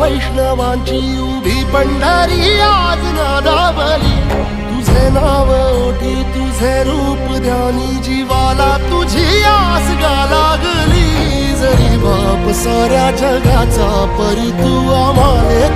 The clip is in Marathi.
वैष्णवांची उभी पंढरी आज नादावली. तुझे नाव ओठी तुझे रूप ध्यानी जीवाला तुझी आस गा लागली. जरी बाप साऱ्या जगाचा परी तू आम्हाला